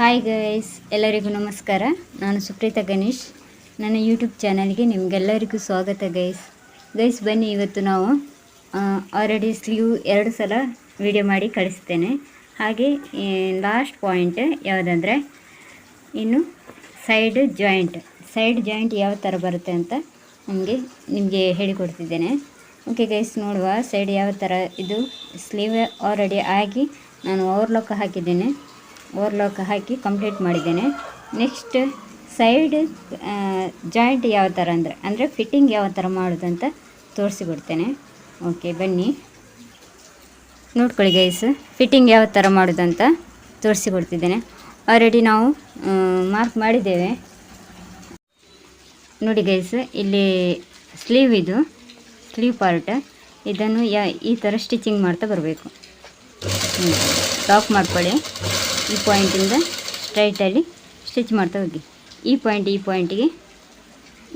Hi guys ಎಲ್ಲರಿಗೂ ನಮಸ್ಕಾರ. ನಾನು ಸುಪ್ರೀತಾ ಗಣೇಶ್. ನನ್ನ ಯೂಟ್ಯೂಬ್ ಚಾನಲ್ಗೆ ನಿಮಗೆಲ್ಲರಿಗೂ ಸ್ವಾಗತ ಗೈಸ್ ಗೈಸ್ ಬನ್ನಿ, ಇವತ್ತು ನಾವು ಆಲ್ರೆಡಿ ಸ್ಲೀವ್ ಎರಡು ಸಲ ವಿಡಿಯೋ ಮಾಡಿ ಕಳಿಸ್ತೇನೆ. ಹಾಗೆ ಲಾಸ್ಟ್ ಪಾಯಿಂಟ್ ಯಾವುದಂದರೆ, ಇನ್ನು ಸೈಡ್ ಜಾಯಿಂಟ್ ಸೈಡ್ ಜಾಯಿಂಟ್ ಯಾವ ಥರ ಬರುತ್ತೆ ಅಂತ ನಿಮಗೆ ನಿಮಗೆ ಹೇಳಿಕೊಡ್ತಿದ್ದೇನೆ. ಓಕೆ ಗೈಸ್ ನೋಡುವ ಸೈಡ್ ಯಾವ ಥರ ಇದು. ಸ್ಲೀವ್ ಆಲ್ರೆಡಿ ಆಗಿ ನಾನು ಓವರ್ಲಾಕ್ ಹಾಕಿದ್ದೇನೆ. ಓವರ್ಲಾಕ್ ಹಾಕಿ ಕಂಪ್ಲೀಟ್ ಮಾಡಿದ್ದೇನೆ. ನೆಕ್ಸ್ಟ್ ಸೈಡ್ ಜಾಯಿಂಟ್ ಯಾವ ಥರ ಅಂದರೆ ಅಂದರೆ ಫಿಟ್ಟಿಂಗ್ ಯಾವ ಥರ ಮಾಡೋದಂತ ತೋರಿಸಿಬಿಡ್ತೇನೆ ಓಕೆ ಬನ್ನಿ. ನೋಡ್ಕೊಳ್ಳಿ ಗೈಸ್ ಫಿಟ್ಟಿಂಗ್ ಯಾವ ಥರ ಮಾಡೋದಂತ ತೋರಿಸಿಕೊಡ್ತಿದ್ದೇನೆ. ಆಲ್ರೆಡಿ ನಾವು ಮಾರ್ಕ್ ಮಾಡಿದ್ದೇವೆ. ನೋಡಿ ಗೈಸ್ ಇಲ್ಲಿ ಸ್ಲೀವ್ ಇದು ಸ್ಲೀವ್ ಪಾರ್ಟ್ ಇದನ್ನು ಯಾ, ಈ ಥರ ಸ್ಟಿಚಿಂಗ್ ಮಾಡ್ತಾ ಬರಬೇಕು. ಲಾಕ್ ಮಾಡ್ಕೊಳ್ಳಿ. ಈ ಪಾಯಿಂಟಿಂದ ಸ್ಟ್ರೈಟಲ್ಲಿ ಸ್ಟಿಚ್ ಮಾಡ್ತಾ ಹೋಗಿ. ಈ ಪಾಯಿಂಟ್ ಈ ಪಾಯಿಂಟಿಗೆ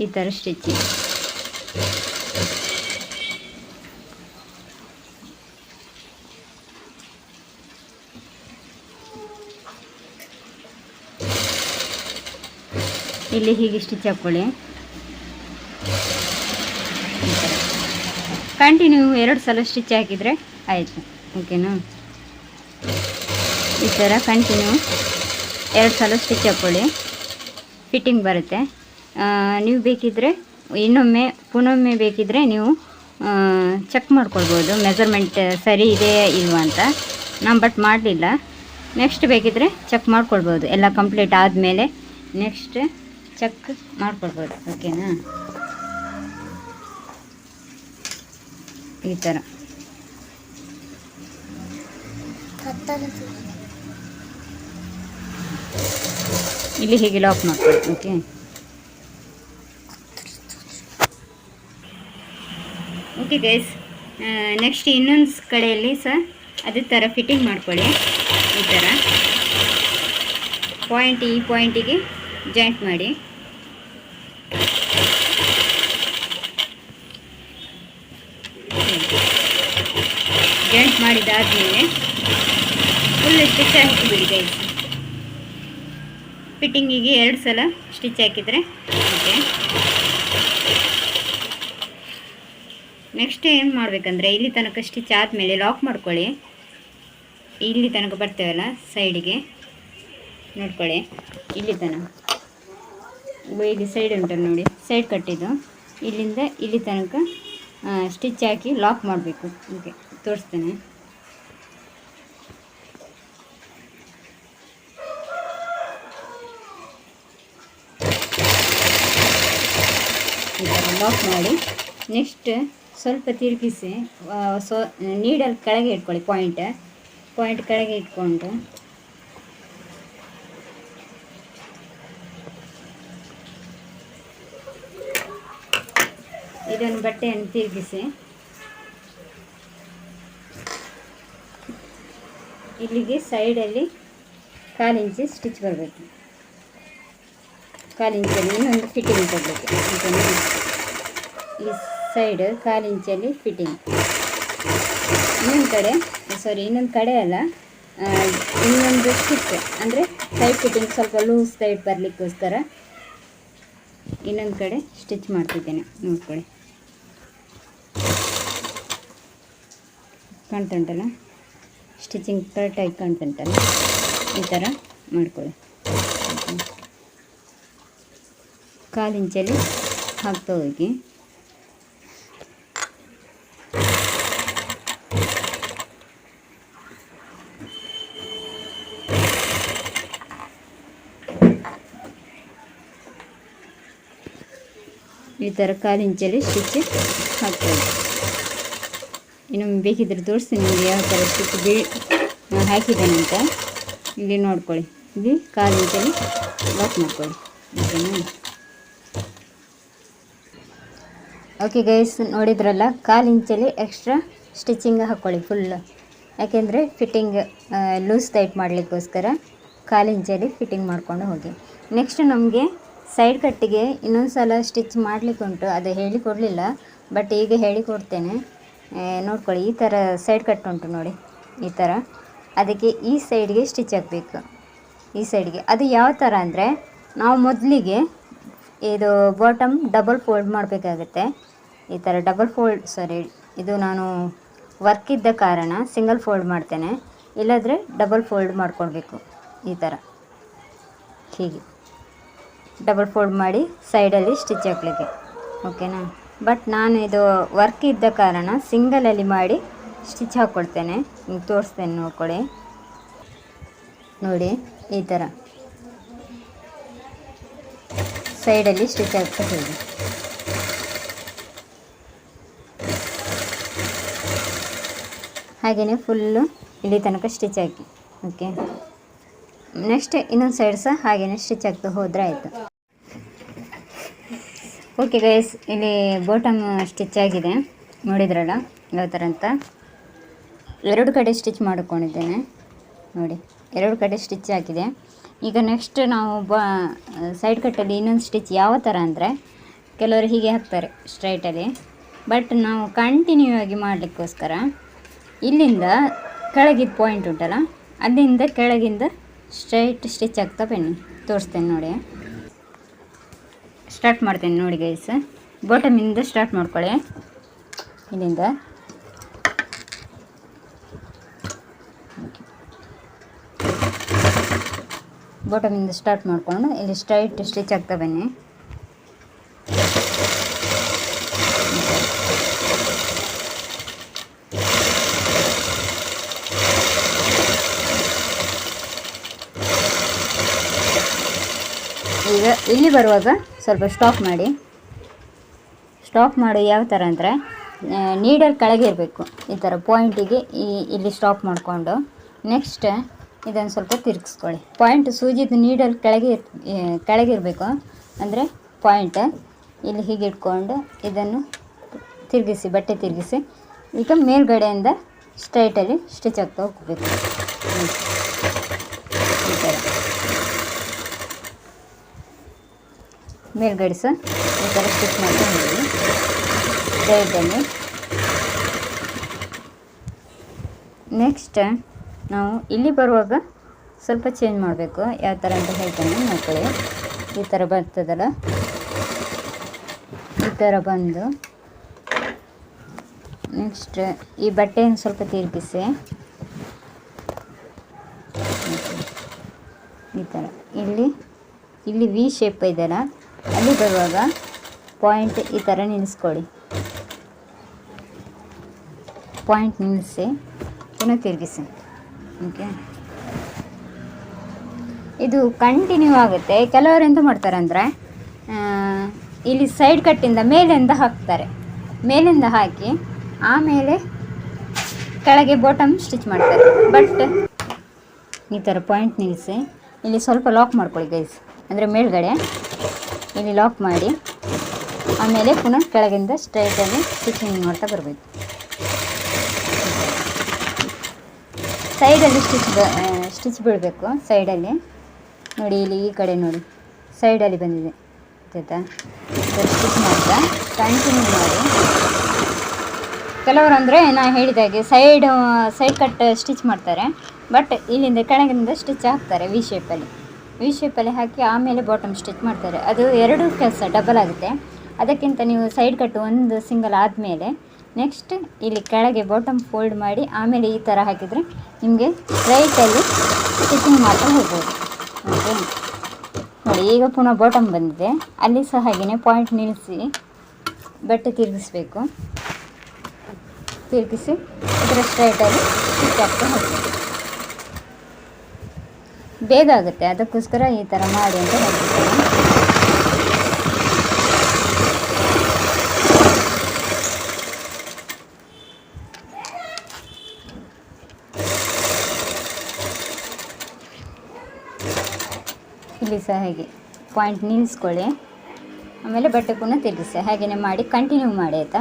ಈ ಥರ ಸ್ಟಿಚಿಂಗ್ ಇಲ್ಲಿ ಹೀಗೆ ಸ್ಟಿಚ್ ಹಾಕ್ಕೊಳ್ಳಿ ಕಂಟಿನ್ಯೂ ಎರಡು ಸಲ ಸ್ಟಿಚ್ ಹಾಕಿದರೆ ಆಯಿತು. ಓಕೆನಾ ಈ ಥರ ಕಂಟಿನ್ಯೂ ಎರಡು ಸಲ ಸ್ಟಿಚ್ ಹಾಕ್ಕೊಳ್ಳಿ. ಫಿಟ್ಟಿಂಗ್ ಬರುತ್ತೆ. ನೀವು ಬೇಕಿದ್ದರೆ ಇನ್ನೊಮ್ಮೆ, ಪುನೊಮ್ಮೆ ಬೇಕಿದ್ದರೆ ನೀವು ಚೆಕ್ ಮಾಡ್ಕೊಳ್ಬೋದು. ಮೆಜರ್ಮೆಂಟ್ ಸರಿ ಇದೆಯಾ ಇಲ್ವಾ ಅಂತ. ನಾನು ಬಟ್ ಮಾಡಲಿಲ್ಲ. ನೆಕ್ಸ್ಟ್ ಬೇಕಿದ್ದರೆ ಚೆಕ್ ಮಾಡ್ಕೊಳ್ಬೋದು. ಎಲ್ಲ ಕಂಪ್ಲೀಟ್ ಆದಮೇಲೆ ನೆಕ್ಸ್ಟ್ ಚೆಕ್ ಮಾಡ್ಕೊಳ್ಬೋದು. ಓಕೆನಾ ಈ ಥರ. ಇಲ್ಲಿ ಹೀಗೆ ಲಾಕ್ ಮಾಡ್ಕೊಳ್ಳಿ ಓಕೆ ಓಕೆ ಗೈಸ್ ನೆಕ್ಸ್ಟ್ ಇನ್ನೊಂದು ಕಡೆಯಲ್ಲಿ ಸಹ ಅದೇ ಥರ ಫಿಟ್ಟಿಂಗ್ ಮಾಡ್ಕೊಳ್ಳಿ. ಈ ಥರ ಪಾಯಿಂಟ್ ಈ ಪಾಯಿಂಟಿಗೆ ಜಾಯಿಂಟ್ ಮಾಡಿ. ಜಾಯಿಂಟ್ ಮಾಡಿದಾದಮೇಲೆ ಫುಲ್ ಸ್ಟಿಚ್ ಹಾಕಿಬಿಡಿ ಗೈಸ್ ಫಿಟ್ಟಿಂಗಿಗೆ ಎರಡು ಸಲ ಸ್ಟಿಚ್ ಹಾಕಿದರೆ ಓಕೆ. ನೆಕ್ಸ್ಟ್ ಏನು ಮಾಡಬೇಕಂದ್ರೆ ಇಲ್ಲಿ ತನಕ ಸ್ಟಿಚ್ ಆದಮೇಲೆ ಲಾಕ್ ಮಾಡ್ಕೊಳ್ಳಿ. ಇಲ್ಲಿ ತನಕ ಬರ್ತೇವಲ್ಲ ಸೈಡಿಗೆ ನೋಡ್ಕೊಳ್ಳಿ. ಇಲ್ಲಿ ತನಕ ಇಲ್ಲಿ ಸೈಡ್ ಉಂಟಲ್ಲ ನೋಡಿ. ಸೈಡ್ ಕಟ್ಟಿದ್ದು ಇಲ್ಲಿಂದ ಇಲ್ಲಿ ತನಕ ಸ್ಟಿಚ್ ಹಾಕಿ ಲಾಕ್ ಮಾಡಬೇಕು. ಓಕೆ, ತೋರಿಸ್ತೇನೆ. ಲಾಕ್ ಮಾಡಿ ನೆಕ್ಸ್ಟ್ ಸ್ವಲ್ಪ ತಿರುಗಿಸಿ ಸೊ ನೀಡಲ್ ಕೆಳಗೆ ಇಟ್ಕೊಳ್ಳಿ ಪಾಯಿಂಟ್ ಪಾಯಿಂಟ್ ಕೆಳಗೆ ಇಟ್ಕೊಂಡು. ಇದನ್ನು ಬಟ್ಟೆಯನ್ನು ತಿರುಗಿಸಿ. ಇಲ್ಲಿಗೆ ಸೈಡಲ್ಲಿ ಕಾಲು ಇಂಚಿ ಸ್ಟಿಚ್ ಬರಬೇಕು. ಕಾಲು ಇಂಚಲ್ಲಿ ಇನ್ನೊಂದು ಫಿಟ್ಟಿಂಗ್ ಕೊಡಬೇಕು. ಈ ಸೈಡ್ ಕಾಲು ಇಂಚಲ್ಲಿ ಫಿಟ್ಟಿಂಗ್. ಇನ್ನೊಂದು ಕಡೆ ಸಾರಿ ಇನ್ನೊಂದು ಕಡೆ ಅಲ್ಲ ಇನ್ನೊಂದು ಸ್ಟಿಚ್ ಅಂದರೆ ಸೈಡ್ ಫಿಟ್ಟಿಂಗ್ ಸ್ವಲ್ಪ ಲೂಸ್ ಸೈಡ್ ಬರಲಿಕ್ಕೋಸ್ಕರ ಇನ್ನೊಂದು ಕಡೆ ಸ್ಟಿಚ್ ಮಾಡ್ತಿದ್ದೇನೆ. ನೋಡ್ಕೊಳ್ಳಿ. ಕಾಣ್ತುಂಟಲ್ಲ? ಸ್ಟಿಚಿಂಗ್ ಕರೆಕ್ಟಾಗಿ ಕಾಣ್ತುಂಟಲ್ಲ? ಈ ಥರ ಮಾಡ್ಕೊಳ್ಳಿ. ಕಾಲಿಂಚಲ್ಲಿ ಹಾಕ್ತಾ ಹೋಗಿ. ಈ ಥರ ಕಾಲು ಇಂಚಲ್ಲಿ ಸ್ಟಿಚ್ ಹಾಕ್ಬೋದು. ಇನ್ನು ಬೇಕಿದ್ರೆ ತೋರಿಸ್ತೀನಿ ನಿಮಗೆ ಯಾವ ಥರ ಸ್ಟಿಚ್ ಬೀ ನಾನು ಹಾಕಿದ್ದೇನೆ ಅಂತ. ಇಲ್ಲಿ ನೋಡ್ಕೊಳ್ಳಿ. ಇಲ್ಲಿ ಕಾಲು ಇಂಚಲ್ಲಿ ಲಾಕ್ ಮಾಡ್ಕೊಳ್ಳಿ. ಓಕೆ ಗೈಸ್ ನೋಡಿದ್ರಲ್ಲ ಕಾಲು ಇಂಚಲ್ಲಿ ಎಕ್ಸ್ಟ್ರಾ ಸ್ಟಿಚಿಂಗ್ ಹಾಕ್ಕೊಳ್ಳಿ ಫುಲ್ ಯಾಕೆಂದರೆ ಫಿಟ್ಟಿಂಗ್ ಲೂಸ್ ಟೈಟ್ ಮಾಡಲಿಕ್ಕೋಸ್ಕರ ಕಾಲು ಇಂಚಲ್ಲಿ ಫಿಟ್ಟಿಂಗ್ ಮಾಡ್ಕೊಂಡು ಹೋಗಿ. ನೆಕ್ಸ್ಟ್ ನಮಗೆ ಸೈಡ್ ಕಟ್ಟಿಗೆ ಇನ್ನೊಂದು ಸಲ ಸ್ಟಿಚ್ ಮಾಡಲಿಕ್ಕೆ ಉಂಟು, ಅದು ಹೇಳಿಕೊಡಲಿಲ್ಲ ಬಟ್ ಈಗ ಹೇಳಿಕೊಡ್ತೇನೆ ನೋಡ್ಕೊಳ್ಳಿ, ಈ ಥರ ಸೈಡ್ ಕಟ್ ಉಂಟು ನೋಡಿ, ಈ ಥರ ಅದಕ್ಕೆ ಈ ಸೈಡ್ಗೆ ಸ್ಟಿಚ್ ಹಾಕಬೇಕು, ಈ ಸೈಡ್ಗೆ. ಅದು ಯಾವ ಥರ ಅಂದರೆ, ನಾವು ಮೊದಲಿಗೆ ಇದು ಬಾಟಮ್ ಡಬಲ್ ಫೋಲ್ಡ್ ಮಾಡಬೇಕಾಗುತ್ತೆ. ಈ ಥರ ಡಬಲ್ ಫೋಲ್ಡ್ ಸಾರಿ ಇದು ನಾನು ವರ್ಕ್ ಇದ್ದ ಕಾರಣ ಸಿಂಗಲ್ ಫೋಲ್ಡ್ ಮಾಡ್ತೇನೆ. ಇಲ್ಲಾದರೆ ಡಬಲ್ ಫೋಲ್ಡ್ ಮಾಡ್ಕೊಳ್ಬೇಕು, ಈ ಥರ ಹೀಗೆ. ಡಬಲ್ ಫೋಲ್ಡ್ ಮಾಡಿ ಸೈಡಲ್ಲಿ ಸ್ಟಿಚ್ ಹಾಕ್ಲಿಕ್ಕೆ, ಓಕೆನಾ? ಬಟ್ ನಾನು ಇದು ವರ್ಕ್ ಇದ್ದ ಕಾರಣ ಸಿಂಗಲಲ್ಲಿ ಮಾಡಿ ಸ್ಟಿಚ್ ಹಾಕ್ಕೊಳ್ತೇನೆ ನಿಮ್ಗೆ ತೋರಿಸ್ತೇನೆ, ನೋಡ್ಕೊಳ್ಳಿ. ನೋಡಿ, ಈ ಥರ. ಸೈಡಲ್ಲಿ ಸ್ಟಿಚ್ ಹಾಕ್ತಾ ಹೋಗಿ. ಹಾಗೆಯೇ ಫುಲ್ಲು ಇಲ್ಲಿ ತನಕ ಸ್ಟಿಚ್ ಹಾಕಿ, ಓಕೆ? ನೆಕ್ಸ್ಟ್ ಇನ್ನೊಂದು ಸೈಡ್ ಸಹ ಹಾಗೇನೆ ಸ್ಟಿಚ್ ಆಗ್ತಾ ಹೋದರೆ ಆಯಿತು. ಓಕೆ ಗೈಸ್ ಇಲ್ಲಿ ಬಾಟಮ್ ಸ್ಟಿಚ್ ಆಗಿದೆ. ನೋಡಿದ್ರಲ್ಲ, ಯಾವ ಥರ ಅಂತ? ಎರಡು ಕಡೆ ಸ್ಟಿಚ್ ಮಾಡಿಕೊಂಡಿದ್ದೇನೆ. ನೋಡಿ, ಎರಡು ಕಡೆ ಸ್ಟಿಚ್ ಹಾಕಿದೆ ಈಗ ನೆಕ್ಸ್ಟ್ ನಾವು ಬ ಸೈಡ್ ಕಟ್ಟಲ್ಲಿ ಇನ್ನೊಂದು ಸ್ಟಿಚ್ ಯಾವ ಥರ ಅಂದರೆ, ಕೆಲವರು ಹೀಗೆ ಹಾಕ್ತಾರೆ ಸ್ಟ್ರೈಟಲ್ಲಿ ಬಟ್ ನಾವು ಕಂಟಿನ್ಯೂ ಆಗಿ ಮಾಡಲಿಕ್ಕೋಸ್ಕರ, ಇಲ್ಲಿಂದ ಕೆಳಗಿದ ಪಾಯಿಂಟ್ ಉಂಟಲ್ಲ, ಅಲ್ಲಿಂದ ಕೆಳಗಿಂದ ಸ್ಟ್ರೈಟ್ ಸ್ಟಿಚ್ ಆಗ್ತಾ ಬನ್ನಿ ತೋರಿಸ್ತೇನೆ ನೋಡಿ. ಸ್ಟಾರ್ಟ್ ಮಾಡ್ತೇನೆ ನೋಡಿ ಗೈಸ್ ಬಾಟಮಿಂದ ಸ್ಟಾರ್ಟ್ ಮಾಡ್ಕೊಳ್ಳಿ. ಇಲ್ಲಿಂದ. ಬಾಟಮಿಂದ ಸ್ಟಾರ್ಟ್ ಮಾಡಿಕೊಂಡು ಇಲ್ಲಿ ಸ್ಟ್ರೈಟ್ ಸ್ಟಿಚ್ ಆಗ್ತಾ ಬನ್ನಿ ಈಗ ಇಲ್ಲಿ ಬರುವಾಗ ಸ್ವಲ್ಪ ಸ್ಟಾಪ್ ಮಾಡಿ. ಸ್ಟಾಪ್ ಮಾಡಿ ಯಾವ ಥರ ಅಂದರೆ ನೀಡಲ್ ಕೆಳಗೆ ಇರಬೇಕು. ಈ ಥರ ಪಾಯಿಂಟಿಗೆ ಈ, ಇಲ್ಲಿ ಸ್ಟಾಪ್ ಮಾಡಿಕೊಂಡು ನೆಕ್ಸ್ಟ್ ಇದನ್ನು ಸ್ವಲ್ಪ ತಿರುಗಿಸ್ಕೊಳ್ಳಿ. ಪಾಯಿಂಟ್ ಸೂಜಿದು ನೀಡಲ್ ಕೆಳಗೆ ಇರ್ ಕೆಳಗಿರಬೇಕು ಅಂದರೆ ಪಾಯಿಂಟ್ ಇಲ್ಲಿ ಹೀಗೆ ಇಟ್ಕೊಂಡು ಇದನ್ನು ತಿರುಗಿಸಿ, ಬಟ್ಟೆ ತಿರುಗಿಸಿ, ಈಗ ಮೇಲ್ಗಡೆಯಿಂದ ಸ್ಟ್ರೈಟಲ್ಲಿ ಸ್ಟಿಚ್ ಆಗ್ತಾ ಹೋಗಬೇಕು ಈ ಥರ ಮೇಲ್ಗಡೆ ಸಹ ಈ ಥರ ಸ್ಟಿಚ್ ಮಾಡ್ಕೊಂಡು ಹೋಗಿ ಸೈಡಲ್ಲಿ ನೆಕ್ಸ್ಟ್, ನಾವು ಇಲ್ಲಿ ಬರುವಾಗ ಸ್ವಲ್ಪ ಚೇಂಜ್ ಮಾಡಬೇಕು. ಯಾವ ಥರ ಅಂತ ಹೇಳ್ತೇನೆ ನೋಡ್ಕೊಳ್ಳಿ ಈ ಥರ ಬರ್ತದಲ್ಲ. ಈ ಥರ ಬಂದು. ನೆಕ್ಸ್ಟ್, ಈ ಬಟ್ಟೆಯನ್ನು ಸ್ವಲ್ಪ ತಿರುಗಿಸಿ. ಈ ಥರ. ಇಲ್ಲಿ ಇಲ್ಲಿ ವಿ ಶೇಪ್ ಇದೆಯಲ್ಲ. ಅಲ್ಲಿ ಬರುವಾಗ ಪಾಯಿಂಟ್ ಈ ಥರ ನಿಲ್ಲಿಸ್ಕೊಳ್ಳಿ ಪಾಯಿಂಟ್ ನಿಲ್ಲಿಸಿ ಪುನಃ ತಿರುಗಿಸಿ. ಓಕೆ ಇದು ಕಂಟಿನ್ಯೂ ಆಗುತ್ತೆ. ಕೆಲವರು ಎಂತ ಮಾಡ್ತಾರೆ ಅಂದರೆ ಇಲ್ಲಿ ಸೈಡ್ ಕಟ್ಟಿಂದ ಮೇಲಿಂದ ಹಾಕ್ತಾರೆ. ಮೇಲಿಂದ ಹಾಕಿ, ಆಮೇಲೆ ಕೆಳಗೆ ಬಾಟಮ್ ಸ್ಟಿಚ್ ಮಾಡ್ತಾರೆ. ಬಟ್ ಈ ಥರ ಪಾಯಿಂಟ್ ನಿಲ್ಲಿಸಿ ಇಲ್ಲಿ ಸ್ವಲ್ಪ ಲಾಕ್ ಮಾಡ್ಕೊಳ್ಳಿ ಗೈಸ್ ಅಂದರೆ ಮೇಲ್ಗಡೆ. ಇಲ್ಲಿ ಲಾಕ್ ಮಾಡಿ, ಆಮೇಲೆ ಪುನಃ ಕೆಳಗಿಂದ ಸ್ಟ್ರೈಟಲ್ಲಿ ಸ್ಟಿಚಿಂಗ್ ಮಾಡ್ತಾ ಬರಬೇಕು. ಸೈಡಲ್ಲಿ ಸ್ಟಿಚ್ ಬ ಸ್ಟಿಚ್ ಬೀಳಬೇಕು ಸೈಡಲ್ಲಿ. ನೋಡಿ ಇಲ್ಲಿ ಈ ಕಡೆ ನೋಡಿ, ಸೈಡಲ್ಲಿ ಬಂದಿದೆ ಆಯ್ತಾ ಸ್ಟಿಚ್ ಮಾಡ್ತಾ ಕಂಟಿನ್ಯೂ ಮಾಡಿ. ಕೆಲವರು ಅಂದರೆ ನಾ ಹೇಳಿದಾಗೆ ಸೈಡ್ ಸೈಡ್ ಕಟ್ ಸ್ಟಿಚ್ ಮಾಡ್ತಾರೆ ಬಟ್ ಇಲ್ಲಿಂದ ಕೆಳಗಿಂದ ಸ್ಟಿಚ್ ಹಾಕ್ತಾರೆ ವಿ ಶೇಪಲ್ಲಿ ವಿ ಶೇಪಲ್ಲಿ ಹಾಕಿ ಆಮೇಲೆ ಬಾಟಮ್ ಸ್ಟಿಚ್ ಮಾಡ್ತಾರೆ. ಅದು ಎರಡು ಕೆಲಸ ಡಬಲ್ ಆಗುತ್ತೆ. ಅದಕ್ಕಿಂತ ನೀವು ಸೈಡ್ ಕಟ್ ಒಂದು ಸಿಂಗಲ್ ಆದಮೇಲೆ ನೆಕ್ಸ್ಟ್ ಇಲ್ಲಿ ಕೆಳಗೆ ಬಾಟಮ್ ಫೋಲ್ಡ್ ಮಾಡಿ ಆಮೇಲೆ ಈ ಥರ ಹಾಕಿದರೆ ನಿಮಗೆ ರೈಟಲ್ಲಿ ಸ್ಟಿಚಿಂಗ್ ಮಾಡ್ತಾ ಹೋಗ್ಬೋದು. ಓಕೆ ನೋಡಿ, ಈಗ ಪುನಃ ಬಾಟಮ್ ಬಂದಿದೆ. ಅಲ್ಲಿ ಸಹ ಹಾಗೆಯೇ ಪಾಯಿಂಟ್ ನಿಲ್ಲಿಸಿ, ಬಟ್ಟೆ ತಿರುಗಿಸ್ಬೇಕು. ತಿರುಗಿಸಿ, ಇದರ ಸ್ಟ್ರೈಟಲ್ಲಿ ಸ್ಟಿಚ್ ಆಗ್ತಾ ಹೋಗ್ಬೇಕು ಬೇಗ ಆಗುತ್ತೆ. ಅದಕ್ಕೋಸ್ಕರ ಈ ಥರ ಮಾಡಿ ಅಂತ ಹೇಳ್ತೀನಿ. ಇಲ್ಲಿ ಸಹ ಹೇಗೆ ಪಾಯಿಂಟ್ ನಿಲ್ಲಿಸ್ಕೊಳ್ಳಿ ಆಮೇಲೆ ಬಟ್ಟೆ ಪುನಃ ತಿರುಗಿಸಿ. ಹಾಗೆಯೇ ಮಾಡಿ ಕಂಟಿನ್ಯೂ ಮಾಡಿ, ಆಯಿತಾ?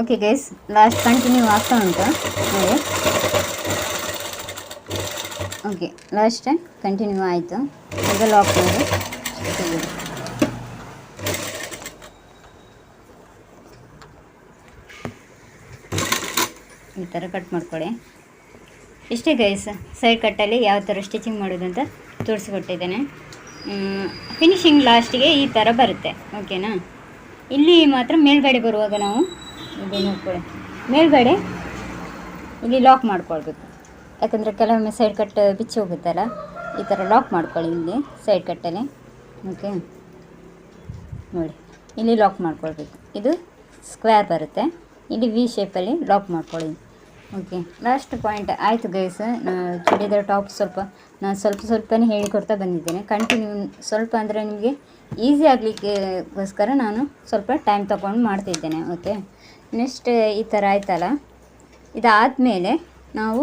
ಓಕೆ ಗೈಸ್ ಲಾಸ್ಟ್ ಕಂಟಿನ್ಯೂ ಆಗ್ತಾ ಉಂಟು. ನೋಡಿ. ಓಕೆ ಲಾಸ್ಟ್ ಕಂಟಿನ್ಯೂ ಆಯಿತು. ಈಗ ಲಾಕ್ ಮಾಡಿ. ಈ ಥರ ಕಟ್ ಮಾಡ್ಕೊಳ್ಳಿ. ಇಷ್ಟೇ ಗೈಸ್ ಸೈಡ್ ಕಟ್ಟಲ್ಲಿ ಯಾವ ಥರ ಸ್ಟಿಚಿಂಗ್ ಮಾಡೋದು ಅಂತ ತೋರಿಸ್ಕೊಟ್ಟಿದ್ದೇನೆ. ಫಿನಿಶಿಂಗ್ ಲಾಸ್ಟಿಗೆ ಈ ಥರ ಬರುತ್ತೆ ಓಕೆನಾ ಇಲ್ಲಿ ಮಾತ್ರ ಮೇಲ್ಗಡೆ ಬರುವಾಗ ನಾವು, ಇದು ನೋಡ್ಕೊಳ್ಳಿ. ಮೇಲ್ಗಡೆ ಇಲ್ಲಿ ಲಾಕ್ ಮಾಡ್ಕೊಳ್ಬೇಕು. ಯಾಕಂದರೆ ಕೆಲವೊಮ್ಮೆ ಸೈಡ್ ಕಟ್ ಬಿಚ್ಚಿ ಹೋಗುತ್ತಲ್ಲ, ಈ ಥರ ಲಾಕ್ ಮಾಡ್ಕೊಳ್ಳಿ ಇಲ್ಲಿ ಸೈಡ್ ಕಟ್ಟಲ್ಲಿ ಓಕೆ ನೋಡಿ, ಇಲ್ಲಿ ಲಾಕ್ ಮಾಡ್ಕೊಳ್ಬೇಕು. ಇದು ಸ್ಕ್ವೇರ್ ಬರುತ್ತೆ. ಇಲ್ಲಿ ವಿ ಶೇಪಲ್ಲಿ ಲಾಕ್ ಮಾಡ್ಕೊಳ್ಳಿ. ಓಕೆ ಲಾಸ್ಟ್ ಪಾಯಿಂಟ್ ಆಯಿತು ಗೈಸ್ ಚೂಡಿದಾರ್ ಟಾಪ್ ಸ್ವಲ್ಪ, ನಾನು ಸ್ವಲ್ಪ ಸ್ವಲ್ಪನೇ ಹೇಳಿಕೊಡ್ತಾ ಬಂದಿದ್ದೇನೆ. ಕಂಟಿನ್ಯೂ ಸ್ವಲ್ಪ ಅಂದರೆ ನಿಮಗೆ ಈಸಿ ಆಗಲಿಕ್ಕೆಗೋಸ್ಕರ ನಾನು ಸ್ವಲ್ಪ ಟೈಮ್ ತೊಗೊಂಡು ಮಾಡ್ತಿದ್ದೇನೆ ಓಕೆ ನೆಕ್ಸ್ಟ್ ಈ ಥರ ಆಯ್ತಲ್ಲ? ಇದಾದಮೇಲೆ ನಾವು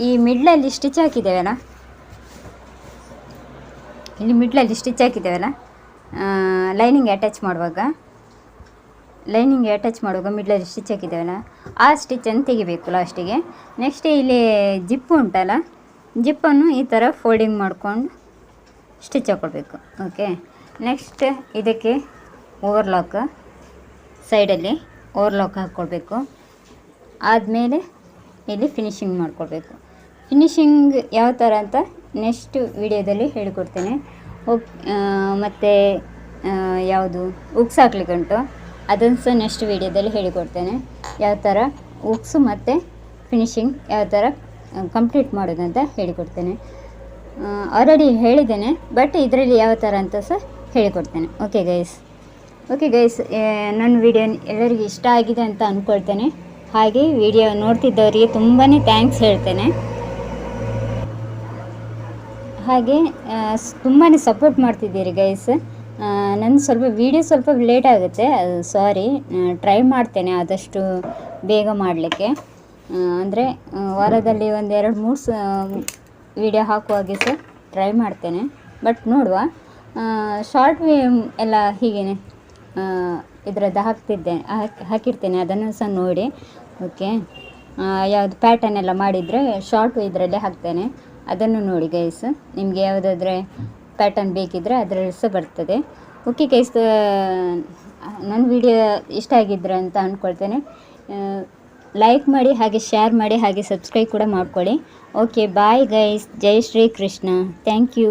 ಈ ಮಿಡ್ಲಲ್ಲಿ ಸ್ಟಿಚ್ ಹಾಕಿದ್ದೇವಲ್ಲ ಇಲ್ಲಿ ಮಿಡ್ಲಲ್ಲಿ ಸ್ಟಿಚ್ ಹಾಕಿದ್ದೇವಲ್ಲ ಲೈನಿಂಗ್ ಅಟ್ಯಾಚ್ ಮಾಡುವಾಗ ಲೈನಿಂಗ್ ಅಟ್ಯಾಚ್ ಮಾಡುವಾಗ ಮಿಡ್ಲಲ್ಲಿ ಸ್ಟಿಚ್ ಹಾಕಿದ್ದೇವಲ್ಲ ಆ ಸ್ಟಿಚ್ಚನ್ನು ತೆಗಿಬೇಕು ಲಾಸ್ಟಿಗೆ ನೆಕ್ಸ್ಟ್ ಇಲ್ಲಿ ಜಿಪ್ಪು ಉಂಟಲ್ಲ ಜಿಪ್ಪನ್ನು ಈ ಥರ ಫೋಲ್ಡಿಂಗ್ ಮಾಡಿಕೊಂಡು ಸ್ಟಿಚ್ ಹಾಕ್ಕೊಳ್ಬೇಕು ಓಕೆ ನೆಕ್ಸ್ಟ್ ಇದಕ್ಕೆ ಓವರ್ಲಾಕ್ ಸೈಡಲ್ಲಿ ಓವರ್ಲಾಕ್ ಹಾಕ್ಕೊಳ್ಬೇಕು ಆದಮೇಲೆ ಇಲ್ಲಿ ಫಿನಿಶಿಂಗ್ ಮಾಡಿಕೊಡ್ಬೇಕು ಫಿನಿಶಿಂಗ್ ಯಾವ ಥರ ಅಂತ ನೆಕ್ಸ್ಟ್ ವಿಡಿಯೋದಲ್ಲಿ ಹೇಳಿಕೊಡ್ತೇನೆ. ಉಪ್ ಮತ್ತು ಯಾವುದು? ಉಕ್ಸ್ ಹಾಕ್ಲಿಕ್ಕೆ ಉಂಟು ಅದನ್ನು ಸಹ ನೆಕ್ಸ್ಟ್ ವಿಡಿಯೋದಲ್ಲಿ ಹೇಳಿಕೊಡ್ತೇನೆ. ಯಾವ ಥರ ಉಕ್ಸು ಮತ್ತು ಫಿನಿಶಿಂಗ್ ಯಾವ ಥರ ಕಂಪ್ಲೀಟ್ ಮಾಡೋದಂತ ಹೇಳಿಕೊಡ್ತೇನೆ. ಆಲ್ರೆಡಿ ಹೇಳಿದ್ದೇನೆ ಬಟ್ ಇದರಲ್ಲಿ ಯಾವ ಥರ ಅಂತ ಸಹ ಹೇಳಿಕೊಡ್ತೇನೆ. ಓಕೆ ಗೈಸ್ ಓಕೆ ಗೈಸ್ ನನ್ನ ವಿಡಿಯೋ ಎಲ್ಲರಿಗೂ ಇಷ್ಟ ಆಗಿದೆ ಅಂತ ಅಂದ್ಕೊಳ್ತೇನೆ ಹಾಗೆ ವಿಡಿಯೋ ನೋಡ್ತಿದ್ದವರಿಗೆ ತುಂಬಾ ಥ್ಯಾಂಕ್ಸ್ ಹೇಳ್ತೇನೆ. ಹಾಗೆ ತುಂಬಾ ಸಪೋರ್ಟ್ ಮಾಡ್ತಿದ್ದೀರಿ ಗೈಸ್ ನನ್ನ ಸ್ವಲ್ಪ ವೀಡಿಯೋ ಸ್ವಲ್ಪ ಲೇಟ್ ಆಗುತ್ತೆ. ಅದು ಸಾರಿ ಟ್ರೈ ಮಾಡ್ತೇನೆ ಆದಷ್ಟು ಬೇಗ ಮಾಡಲಿಕ್ಕೆ. ಅಂದರೆ ವಾರದಲ್ಲಿ ಒಂದು ಎರಡು ಮೂರು ಸ ವಿಡಿಯೋ ಹಾಕುವಾಗೆ ಸರ್ ಟ್ರೈ ಮಾಡ್ತೇನೆ. ಬಟ್ ನೋಡುವ ಶಾರ್ಟ್ ಎಲ್ಲ ಹೀಗೇನೆ ಇದರದ್ದು ಹಾಕ್ತಿದ್ದೆ, ಹಾಕಿ, ಹಾಕಿರ್ತೇನೆ, ಅದನ್ನು ಸಹ ನೋಡಿ. ಓಕೆ ಯಾವುದು ಪ್ಯಾಟರ್ನ್ ಎಲ್ಲ ಮಾಡಿದರೆ ಶಾರ್ಟು ಇದರಲ್ಲೇ ಹಾಕ್ತೇನೆ. ಅದನ್ನು ನೋಡಿ ಗೈಸ್ ನಿಮಗೆ ಯಾವುದಾದ್ರೆ ಪ್ಯಾಟರ್ನ್ ಬೇಕಿದ್ದರೆ ಅದರಲ್ಲಿ ಸಹ ಬರ್ತದೆ. ಓಕೆ ಗೈಸ್ ನನ್ನ ವಿಡಿಯೋ ಇಷ್ಟ ಆಗಿದ್ರೆ ಅಂತ ಅಂದ್ಕೊಳ್ತೇನೆ ಲೈಕ್ ಮಾಡಿ ಹಾಗೆ ಶೇರ್ ಮಾಡಿ ಹಾಗೆ ಸಬ್ಸ್ಕ್ರೈಬ್ ಕೂಡ ಮಾಡ್ಕೊಳ್ಳಿ. Okay bye guys Jai Shri Krishna thank you